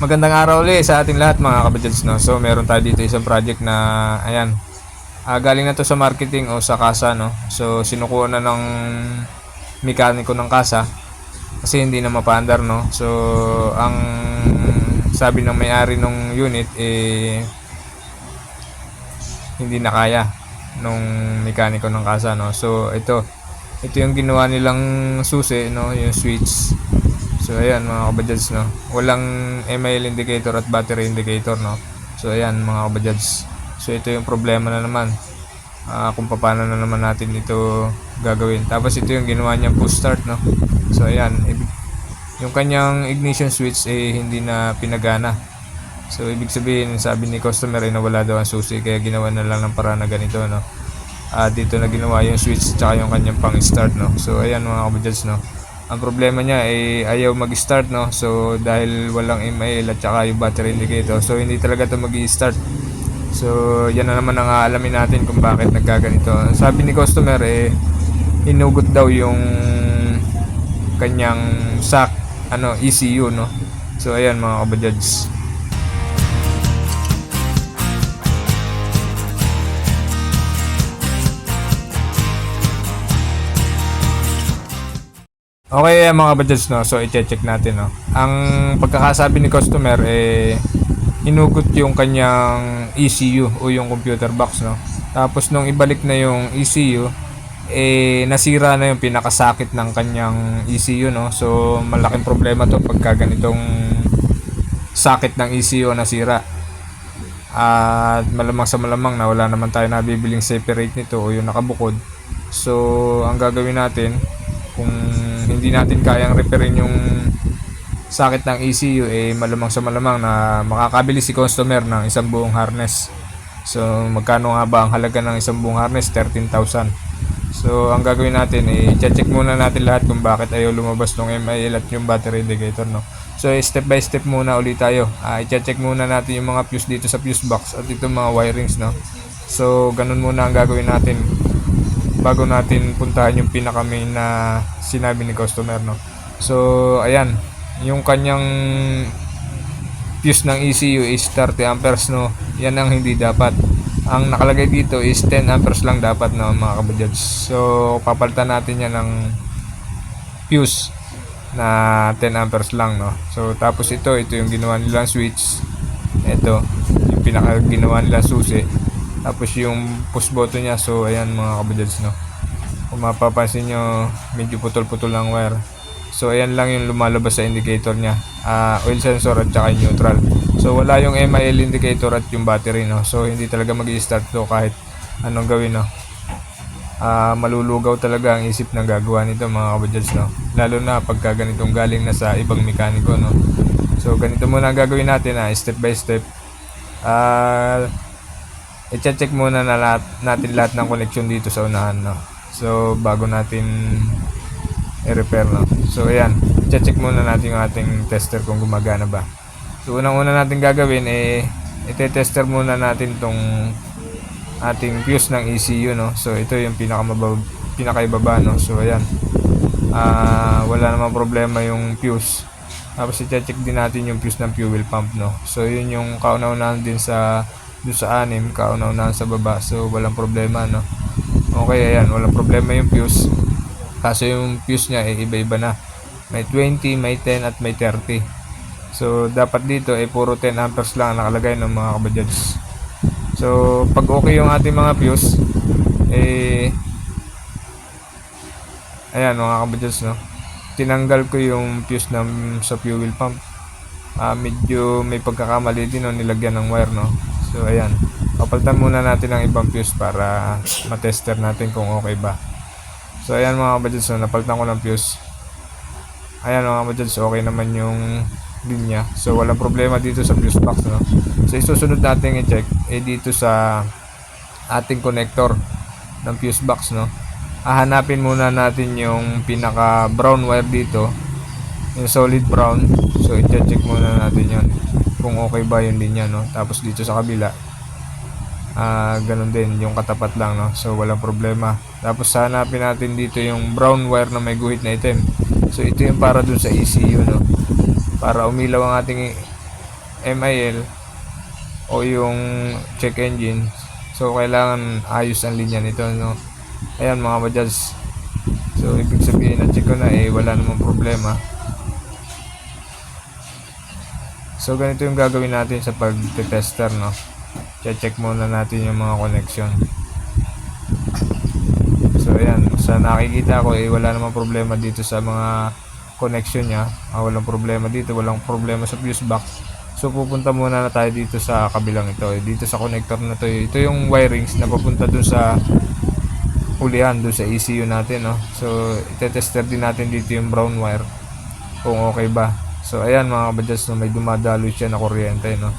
Magandang araw ulit sa ating lahat mga kabadyals no. So meron tayo dito isang project na ayan. ah, galing na to sa marketing o sa kasa no. So sinukuha na ng mekaniko ng kasa kasi hindi na mapaandar no. So ang sabi ng may-ari ng unit eh hindi na kaya nung mekaniko ng kasa no. So ito ito yung ginawa nilang susi no, yung switch. So ayan mga kabajads no. Walang MIL indicator at battery indicator no. So ayan mga kabajads. So ito yung problema na naman. Ah, kung paano na naman natin ito gagawin. Tapos ito yung ginawa niyang push start no. So ayan, yung kanyang ignition switch eh hindi na pinagana. So ibig sabihin, sabi ni customer ay nawala daw ang susi kaya ginawa na lang ng paraan na ganito no. Ah dito na ginawa yung switch tsaka yung kanyang pang start no. So ayan mga kabajads no. Ang problema niya ay ayaw mag-start no. So dahil walang MIL at tsaka yung battery indicator. So hindi talaga to mag-start. So yan na naman ang aalamin natin kung bakit nagkaganito. Sabi ni customer eh hinugot daw yung kanyang SAC ano ECU no. So ayan mga kabajads. Okay eh, mga budgets no, so i-check natin no. Ang pagkakasabi ni customer eh hinugot yung kanyang ECU o yung computer box no. Tapos nung ibalik na yung ECU eh nasira na yung pinakasakit ng kanyang ECU no. So malaking problema to pagka ganitong sakit ng ECU nasira. At malamang sa malamang na wala naman tayo nabibiling separate nito o yung nakabukod. So ang gagawin natin kung hindi natin kayang repairin yung sakit ng ECU eh malamang sa malamang na makakabili si customer ng isang buong harness. So magkano nga ba ang halaga ng isang buong harness? 13,000. So ang gagawin natin eh check muna natin lahat kung bakit ayaw lumabas ng MIL at yung battery indicator no. So eh, step by step muna ulit tayo. Ah, i-check muna natin yung mga fuse dito sa fuse box at itong mga wirings no. So ganun muna ang gagawin natin bago natin puntahan yung pinaka main na sinabi ni customer no. So ayan, yung kanyang fuse ng ECU is 30 amperes no. Yan ang hindi dapat. Ang nakalagay dito is 10 amperes lang dapat no mga kabajads. So papalitan natin yan ng fuse na 10 amperes lang no. So tapos ito, ito yung ginawa nilang switch. Ito, yung pinaka ginawa nilang susi. Tapos yung push button niya, so ayan mga kabajads no. Kung mapapansin nyo, medyo putol-putol ang wire. So ayan lang yung lumalabas sa indicator niya. Ah, oil sensor at saka neutral. So wala yung MIL indicator at yung battery no. So hindi talaga mag-i-start to kahit anong gawin no. Ah, malulugaw talaga ang isip ng gagawa nito mga kabajads no. Lalo na pagka ganitong galing na sa ibang mekaniko no. So ganito muna ang gagawin natin ah, step by step. Ah, i-check muna na lahat, natin lahat ng connection dito sa unahan no. So bago natin i-repair no. So ayan, i-check muna natin yung ating tester kung gumagana ba. So unang-una natin gagawin eh ite-tester muna natin tong ating fuse ng ECU no. So ito yung pinakamababa pinakaibaba no. So ayan. Ah, wala namang problema yung fuse. Tapos i-check din natin yung fuse ng fuel pump no. So yun yung kauna-unahan din sa doon sa anim, kauna-unahan sa baba. So walang problema no. Okay, ayan, walang problema yung fuse. Kaso yung fuse niya eh iba-iba na. May 20, may 10 at may 30. So dapat dito eh puro 10 amperes lang ang nakalagay ng mga kabajads. So pag okay yung ating mga fuse eh ayan mga kabajads no. Tinanggal ko yung fuse ng sa fuel pump. Ah, medyo may pagkakamali din no, nilagyan ng wire no. So ayan. Papalitan muna natin ang ibang fuse para matester natin kung okay ba. So ayan mga kabajads no, napalitan ko ng fuse. Ayan mga kabajads, okay naman yung linya. So walang problema dito sa fuse box no. So isusunod natin i-check eh dito sa ating connector ng fuse box no. Hahanapin muna natin yung pinaka brown wire dito. Yung solid brown. So i-check muna natin yon kung okay ba yung linya no. Tapos dito sa kabila ah ganun din yung katapat lang no so walang problema tapos hanapin natin dito yung brown wire na may guhit na item so ito yung para dun sa ECU no para umilaw ang ating MIL o yung check engine. So, kailangan ayos ang linya nito, no? Ayan mga bajads. So, ibig sabihin na check ko na eh, wala namang problema. So, ganito yung gagawin natin sa pag-tester, no? Check muna natin yung mga connection. So, ayan. Sa nakikita ko, eh, wala namang problema dito sa mga connection niya. Ah, walang problema dito. Walang problema sa fuse box. So, pupunta muna na tayo dito sa kabilang ito. Eh, dito sa connector na to. eh. Ito yung wirings na papunta dun sa ulihan, dun sa ECU natin, no? So, itetester din natin dito yung brown wire. Kung okay ba. So, ayan mga kabadyas, no, may dumadalo siya na kuryente, no?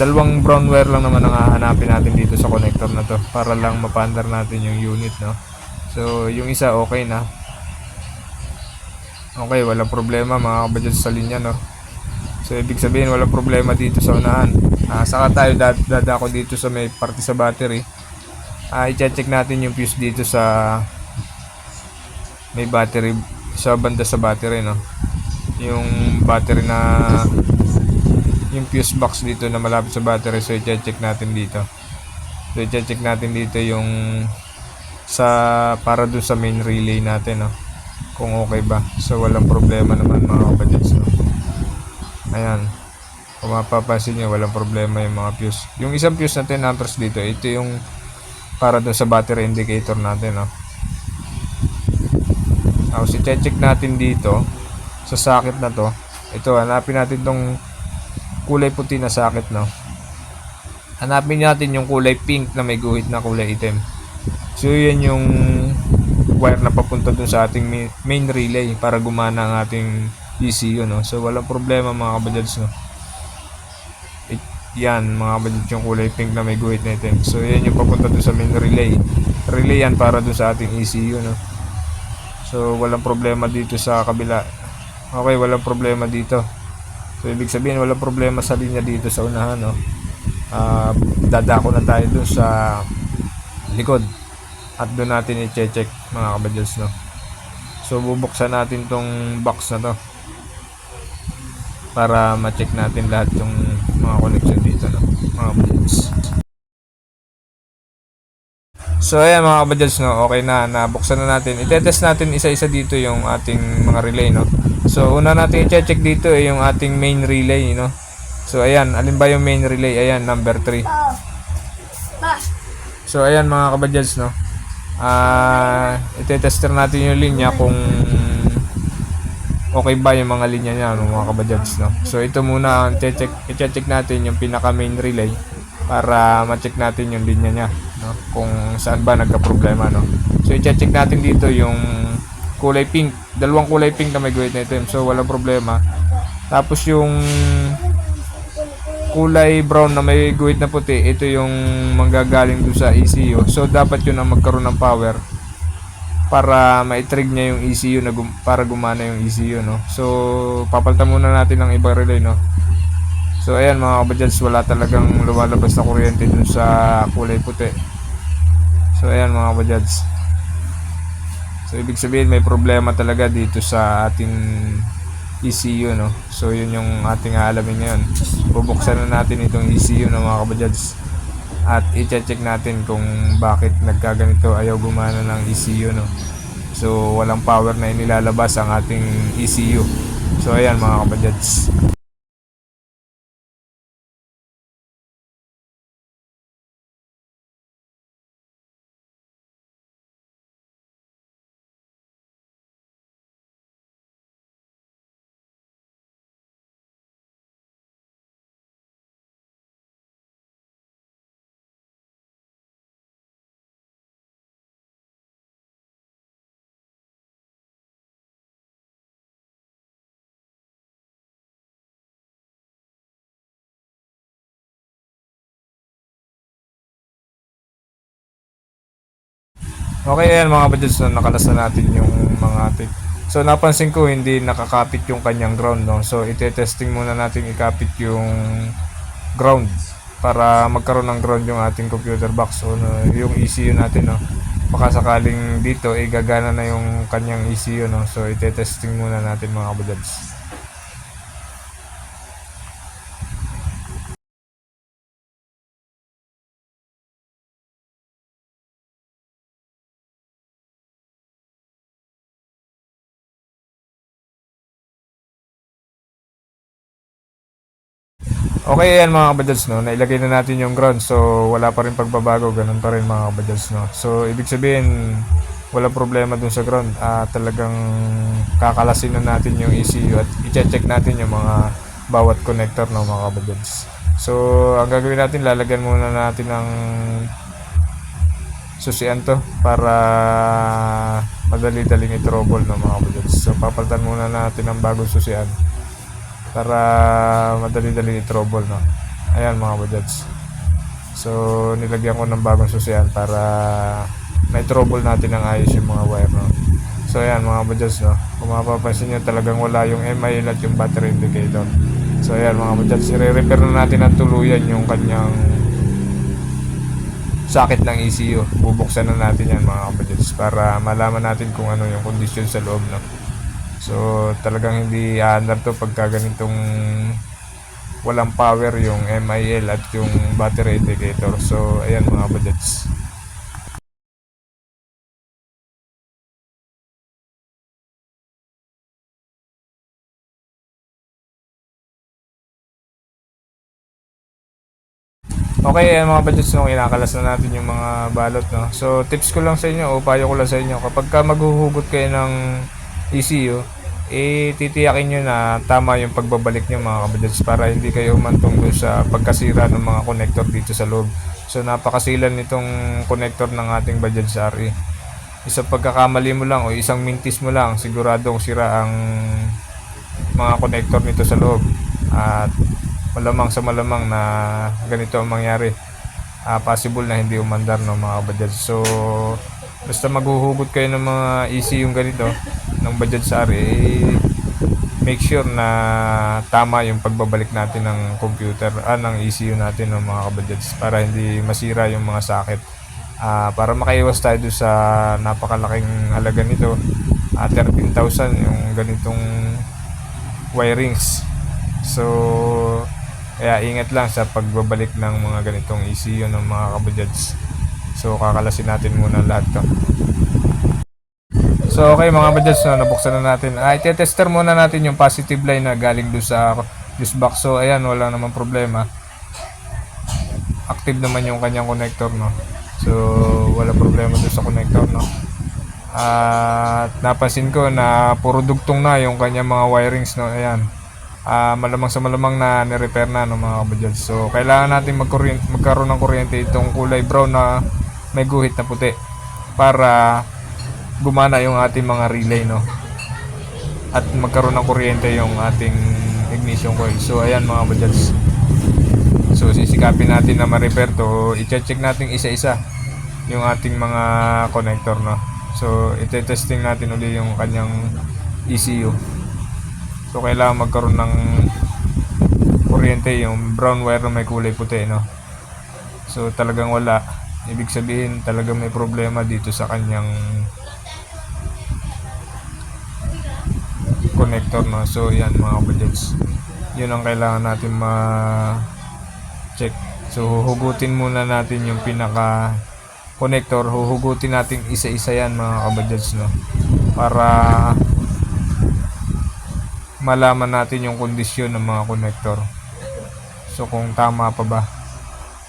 Dalawang brown wire lang naman ang hahanapin natin dito sa connector na to para lang mapandar natin yung unit, no? So, yung isa okay na. Okay, walang problema mga kabadyas sa linya, no? So, ibig sabihin walang problema dito sa unahan. Ah, saka tayo dad dadako dito sa may parte sa battery. Ah, i-check natin yung fuse dito sa may battery sa banda sa battery, no? Yung battery na yung fuse box dito na malapit sa battery. So i-check natin dito. So i-check natin dito yung sa para dun sa main relay natin no? Kung okay ba. So walang problema naman mga kapatids no ayan. Kung mapapansin nyo walang problema yung mga fuse. Yung isang fuse na 10 amperes dito ito yung para dun sa battery indicator natin no? Tapos i-check natin dito sa socket na to. Ito hanapin natin tong kulay puti na socket no? Hanapin natin yung kulay pink na may guhit na kulay itim. So yan yung wire na papunta dun sa ating main- relay para gumana ang ating ECU no? So walang problema mga kabajads no? It- yan mga kabajads yung kulay pink na may guhit na itim. So yan yung papunta dun sa main relay. Relay yan para dun sa ating ECU no? So walang problema dito sa kabila okay walang problema dito So, ibig sabihin, walang problema sa linya dito sa unahan, no? Ah, dadako na tayo dun sa likod. At doon natin i-check mga kabadyals, no? So, bubuksan natin tong box na to. Para ma-check natin lahat yung mga connection dito, no? Mga kabadyals. So, ayan mga kabadyals, no? Okay na, nabuksan na natin. Itetest natin isa-isa dito yung ating mga relay, no? So, una natin i-check dito eh, yung ating main relay, no? So, ayan. Alin ba yung main relay? Ayan, number 3. So, ayan mga kabadyals, no? Ah, itetester natin yung linya kung okay ba yung mga linya niya, no, mga kabadyals, no? So, ito muna ang check i-check natin yung pinaka main relay para ma-check natin yung linya niya, no? Kung saan ba nagka-problema, no? So, i-check natin dito yung kulay pink. Dalawang kulay pink na may guhit na itim. So, walang problema. Tapos yung kulay brown na may guhit na puti, ito yung manggagaling dun sa ECU. So, dapat yun ang magkaroon ng power para ma-trigger niya yung ECU na gum- para gumana yung ECU, no? So, papalitan muna natin ng ibang relay, no? So, ayan mga kabadyans, wala talagang lumalabas na kuryente dun sa kulay puti. So, ayan mga kabadyans. So, ibig sabihin may problema talaga dito sa ating ECU, no? So, yun yung ating aalamin ngayon. Bubuksan na natin itong ECU ng mga kabadyans. At i-check natin kung bakit nagkaganito ayaw gumana ng ECU, no? So, walang power na inilalabas ang ating ECU. So, ayan mga kabadyans. Okay, ayan mga kabadyans, so nakalas na natin yung mga tip. So, napansin ko hindi nakakapit yung kanyang ground, no? So, ite-testing muna natin ikapit yung ground para magkaroon ng ground yung ating computer box o no, yung ECU natin, no? Baka sakaling dito, eh, gagana na yung kanyang ECU, no? So, ite-testing muna natin mga kabadyans. Okay yan mga kabadyals no, nailagay na natin yung ground so wala pa rin pagbabago, ganun pa rin mga kabadyals no. So ibig sabihin wala problema dun sa ground, ah, talagang kakalasin na natin yung ECU at i-check natin yung mga bawat connector no mga kabadyals. So ang gagawin natin, lalagyan muna natin ng susian to para madali-daling i-trouble no mga kabadyals. So papalitan muna natin ng bagong susian para madali-dali i-trouble no. Ayan mga bajads. So nilagyan ko ng bagong susian para may trouble natin ng ayos yung mga wire no. So ayan mga bajads no. Kung mapapansin nyo talagang wala yung MIL at yung battery indicator. So ayan mga bajads, i-repair na natin ng tuluyan yung kanyang socket ng ECU. Bubuksan na natin yan mga kabajads para malaman natin kung ano yung kondisyon sa loob no. So talagang hindi aandar to pagka ganitong walang power yung MIL at yung battery indicator. So ayan mga budgets. Okay, ayan mga budgets no, kinakalas na natin yung mga balot no. So tips ko lang sa inyo o payo ko lang sa inyo kapag ka maghuhugot kayo ng ECU, eh titiyakin nyo na tama yung pagbabalik nyo mga kabadyads para hindi kayo humantong dun sa pagkasira ng mga connector dito sa loob. So napakasilan nitong connector ng ating Bajaj RE. Isang pagkakamali mo lang o isang mintis mo lang, siguradong sira ang mga connector nito sa loob. At malamang sa malamang na ganito ang mangyari. Ah, possible na hindi umandar ng mga Bajaj. So basta maghuhugot kayo ng mga ECU yung ganito ng budget sa RA, eh, make sure na tama yung pagbabalik natin ng computer, ah, ng ECU natin ng mga kabudgets para hindi masira yung mga socket. Ah, para makaiwas tayo doon sa napakalaking halaga nito, ah, 13,000 yung ganitong wirings. So, kaya ingat lang sa pagbabalik ng mga ganitong ECU ng mga kabudgets. So, kakalasin natin muna lahat to. So okay mga budgets no, nabuksan na natin. Ah, i-tester muna natin yung positive line na galing doon sa fuse box. So ayan, wala namang problema. Active naman yung kanyang connector no. So wala problema doon sa connector no. At napansin ko na puro dugtong na yung kanyang mga wirings no. Ayan. Ah, malamang sa malamang na ni-repair na no mga budgets. So kailangan natin magkuryente, magkaroon ng kuryente itong kulay brown na may guhit na puti para gumana yung ating mga relay no? At magkaroon ng kuryente yung ating ignition coil. So ayan mga bajads so sisikapin natin na ma-repair to i-check natin isa-isa yung ating mga connector no? So ite-testing natin uli yung kanyang ECU so kailangan magkaroon ng kuryente. Yung brown wire na may kulay puti no? So talagang wala ibig sabihin talagang may problema dito sa kanyang connector no? So yan mga budgets yun ang kailangan natin ma check so huhugutin muna natin yung pinaka connector huhugutin natin isa-isa yan mga kabudgets no? Para malaman natin yung kondisyon ng mga connector. So kung tama pa ba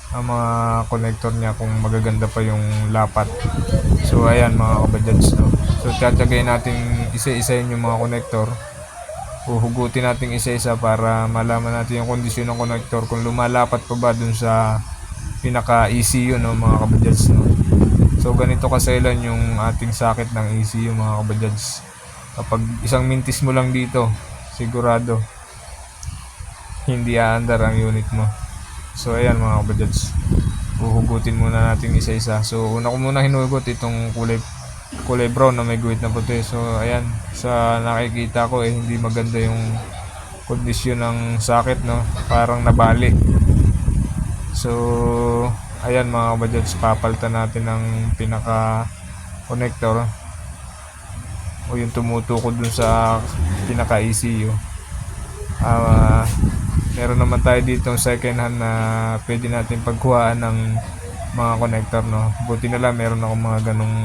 ang mga connector niya kung magaganda pa yung lapat. So ayan mga kabudgets no? So tatagay natin isa-isa yung mga connector. Huhugutin natin isa-isa para malaman natin yung kondisyon ng connector kung lumalapat pa ba dun sa pinaka ECU no mga kabadyads no? So ganito kasailan yung ating socket ng ECU mga kabadyads. Kapag isang mintis mo lang dito sigurado hindi aandar ang unit mo so ayan mga kabadyads huhugutin muna natin isa-isa so una ko muna hinugot itong kulay kulay brown na may guhit na puti. So, ayan, sa nakikita ko eh, hindi maganda yung kondisyon ng socket, no? Parang nabali. So, ayan mga kabadyats, papalitan natin ng pinaka connector o yung tumutukod dun sa pinaka ECU. Ah, meron naman tayo dito second hand na pwede natin pagkuhaan ng mga connector no buti na lang meron ako mga ganong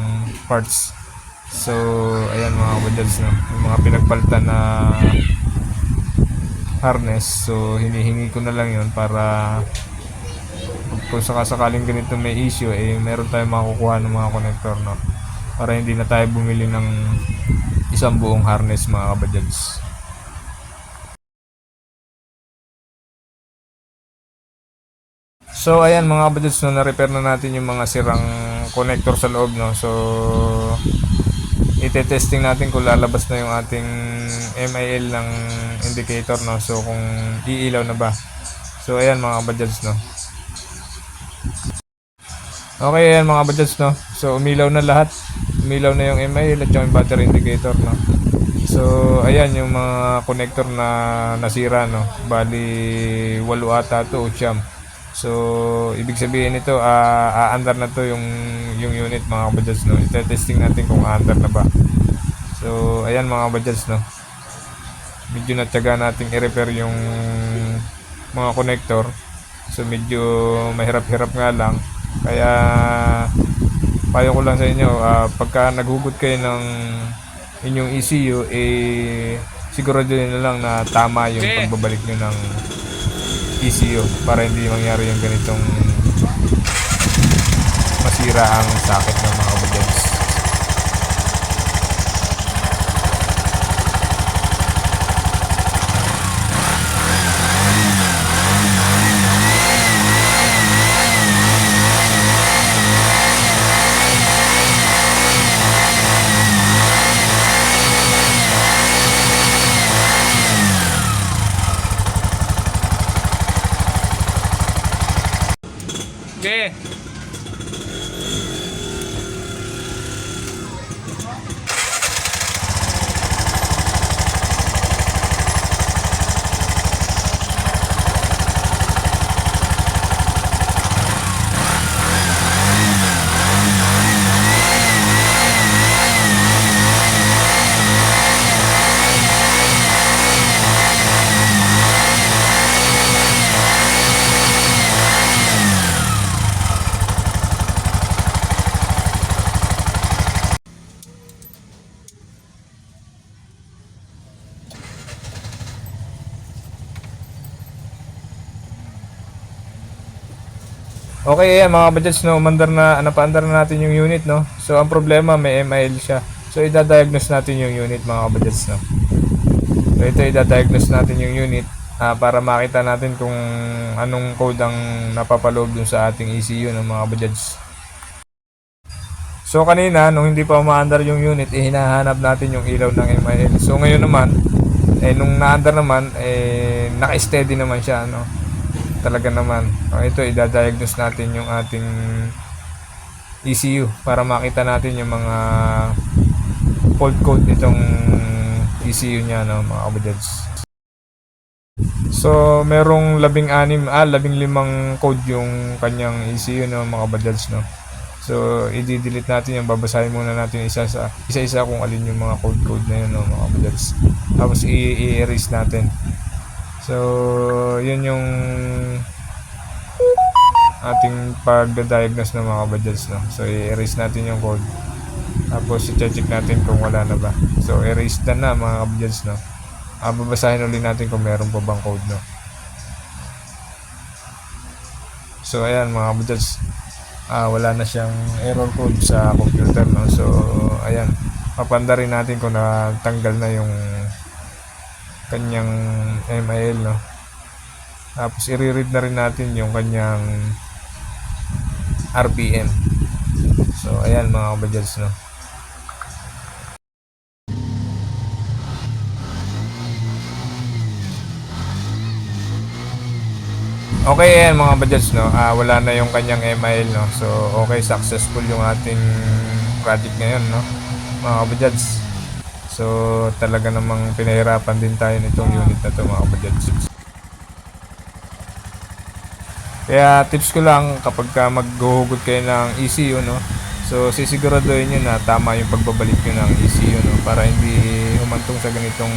parts so ayan mga kabadyals no yung mga pinagpalitan na harness. So, hinihingi ko na lang yon para kung sakasakaling ganito may issue, eh, meron tayong makukuha ng mga connector, no? Para hindi na tayo bumili ng isang buong harness, mga kabajads. So ayan mga kabajads no, na-repair na natin yung mga sirang connector sa loob no. So ite-testing natin kung lalabas na yung ating MIL ng indicator no. So kung iilaw na ba. So ayan mga kabajads no. Okay ayan mga kabajads no. So umilaw na lahat. Umilaw na yung MIL at yung battery indicator no. So ayan yung mga connector na nasira no. Bali walo ata to o. So, ibig sabihin nito, ah aandar na to yung, yung unit mga kabajads, no? Ite-testing natin kung aandar na ba. So, ayan mga kabajads, no? Medyo natyaga natin i-repair yung mga connector. So, medyo mahirap-hirap nga lang. Kaya, payo ko lang sa inyo, ah, pagka naghugot kayo ng inyong ECU, eh, sigurado na lang na tama yung pagbabalik nyo ng ECU para hindi mangyari yung ganitong masira ang socket ng mga kabajads. Okay. Okay, ayan mga budgets no, umandar na, napaandar na natin yung unit no. So ang problema may MIL siya. So idadiagnose natin yung unit mga budgets no. So ito idadiagnose natin yung unit ah, para makita natin kung anong code ang napapaloob dun sa ating ECU ng mga budgets. So kanina nung hindi pa umaandar yung unit, eh, hinahanap natin yung ilaw ng MIL. So ngayon naman, eh nung naandar naman, eh naka-steady naman siya no talaga naman. O, ito, idadiagnose natin yung ating ECU para makita natin yung mga fault code nitong ECU niya, no, mga kabajads. So, merong labing anim, ah, labing limang code yung kanyang ECU, no, mga kabajads, no. So, i-delete natin yung babasahin muna natin isa sa isa-isa kung alin yung mga code code na yun, no, mga kabajads. Tapos i-erase natin. So, yun yung ating pag-diagnose ng mga budgets no. So i-erase natin yung code. Tapos i-check natin kung wala na ba. So erase na na mga budgets no. Ah, babasahin ulit natin kung meron pa bang code no. So ayan mga budgets. Ah, wala na siyang error code sa computer no. So ayan, papanda rin natin kung natanggal na yung kanyang MIL no. Tapos i-read na rin natin yung kanyang RPM. So, ayan mga kabajads, no. Okay, ayan mga kabajads, no. Ah, wala na yung kanyang MIL, no. So, okay, successful yung ating project ngayon, no. Mga kabajads. So, talaga namang pinahirapan din tayo nitong unit na to, mga kabajads. Kaya tips ko lang kapag ka maghuhugot kayo ng ECU no. So sisiguraduhin niyo na tama yung pagbabalik niyo ng ECU no para hindi humantong sa ganitong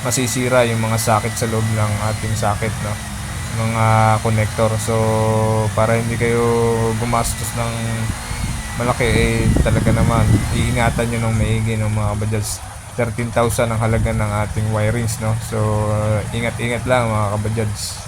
masisira yung mga socket sa loob ng ating socket no mga connector. So para hindi kayo gumastos ng malaki eh talaga naman iingatan niyo ng maigi ng mga bajads 13,000 ang halaga ng ating wirings no. So ingat-ingat lang mga kabajads.